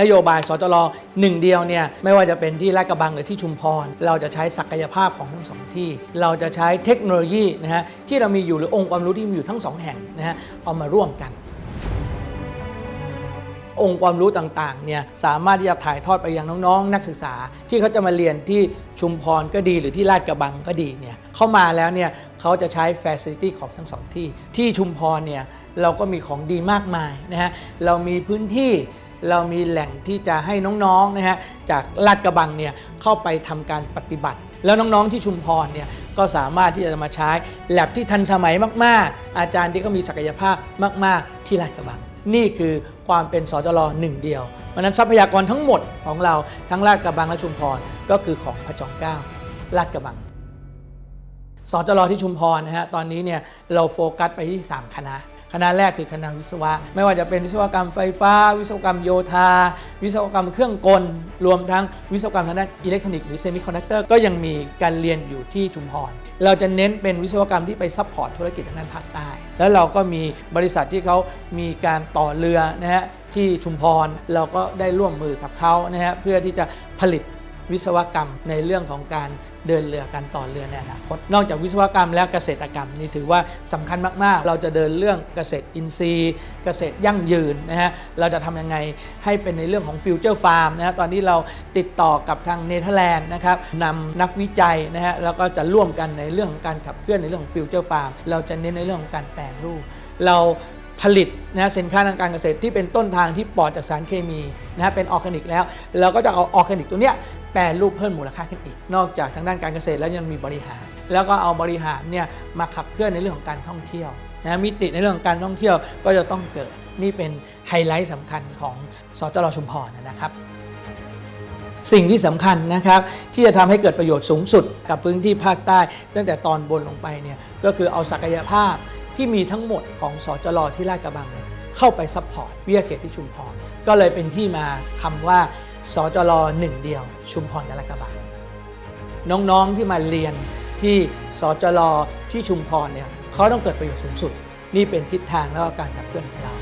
นโยบายสจรหนึ่งเดียวเนี่ยไม่ว่าจะเป็นที่ลาดกระบังหรือที่ชุมพร เราจะใช้ศักยภาพของทั้งสองที่ เราจะใช้เทคโนโลยีนะฮะที่เรามีอยู่หรือองค์ความรู้ที่มีอยู่ทั้งสองแห่งนะฮะเอามาร่วมกันองค์ความรู้ต่างๆ เนี่ยสามารถที่จะถ่ายทอดไปยังน้องๆ นักศึกษา ที่เขาจะมาเรียนที่ชุมพรก็ดีหรือที่ลาดกระบังก็ดีเนี่ยเข้ามาแล้วเนี่ยเขาจะใช้ Facility ของทั้งสองที่ ที่ชุมพรเนี่ยเราก็มีของดีมากมายนะฮะเรามีพื้นที่ เรามีแหล่งที่จะให้น้องๆนะฮะจากลาดกระบังเนี่ยเข้าไปทำการปฏิบัติ แล้วน้องๆที่ชุมพรเนี่ยก็สามารถที่จะมาใช้แลบที่ทันสมัยมาก ๆ อาจารย์ที่ก็มีศักยภาพมาก ๆ ที่ลาดกระบัง นี่คือความเป็นสจรหนึ่งเดียวเพราะนั้นทรัพยากรทั้งหมดของเราทั้งลาดกระบังและชุมพรก็คือของพระจอมเกล้าลาดกระบังสจรที่ชุมพรนะฮะตอนนี้เนี่ยเราโฟกัสไปที่ 3 คณะ คณะแรกคือคณะวิศวะ ไม่ว่าจะเป็นวิศวกรรมไฟฟ้า วิศวกรรมโยธา วิศวกรรมเครื่องกล รวมทั้งวิศวกรรมทางด้านอิเล็กทรอนิกส์หรือเซมิคอนดักเตอร์ก็ยังมีการเรียนอยู่ที่ชุมพรเราจะเน้นเป็นวิศวกรรมที่ไปซัพพอร์ตธุรกิจทางด้านภาคใต้ แล้วเราก็มีบริษัทที่เขามีการต่อเรือนะฮะที่ชุมพรเราก็ได้ร่วมมือกับเขานะฮะเพื่อที่จะผลิต วิศวกรรมในเรื่องของการเดินเรือการต่อเรือในอนาคต นอกจากวิศวกรรมและเกษตรกรรมนี่ถือว่าสำคัญมาก ๆ เราจะเดินเรื่องเกษตรอินทรีย์ เกษตรยั่งยืนนะฮะ เราจะทำยังไงให้เป็นในเรื่องของฟิวเจอร์ฟาร์มนะฮะ ตอนนี้เราติดต่อกับทางเนเธอร์แลนด์นะครับนำนักวิจัยนะฮะ แล้วก็จะร่วมกันในเรื่องของการขับเคลื่อนในเรื่องของฟิวเจอร์ฟาร์ม เราจะเน้นในเรื่องของการแปลรูป เรา ผลิตนะสินค้าทางการเกษตรที่เป็นต้นทางที่ปลอดจากสารเคมีนะฮะเป็นออร์แกนิกแล้ว เราก็จะเอาออร์แกนิกตัวเนี้ยแปรรูปเพิ่มมูลค่าขึ้นอีก นอกจากทางด้านการเกษตรแล้วยังมีบริหาร แล้วก็เอาบริหารเนี่ยมาขับเคลื่อนในเรื่องของการท่องเที่ยวนะมิติในเรื่องของการท่องเที่ยวก็จะต้องเกิดนี่เป็นไฮไลท์สำคัญของสจรชุมพรนะครับสิ่งที่สำคัญนะครับที่จะทำให้เกิดประโยชน์สูงสุดกับพื้นที่ภาคใต้ ตั้งแต่ตอนบนลงไปเนี่ยก็คือเอาศักยภาพ ที่มีทั้งหมดของสจรที่ลาดกระบังเข้าไปซัพพอร์ตวิทยาเขตที่ชุมพรก็เลยเป็นที่มาคำว่าสจรหนึ่งเดียว ชุมพรและลาดกระบังน้องๆที่มาเรียนที่สจรที่ชุมพรเนี่ยเขาต้องเกิดประโยชน์สูงสุด นี่เป็นทิศทางและก็การขับเคลื่อนของเรา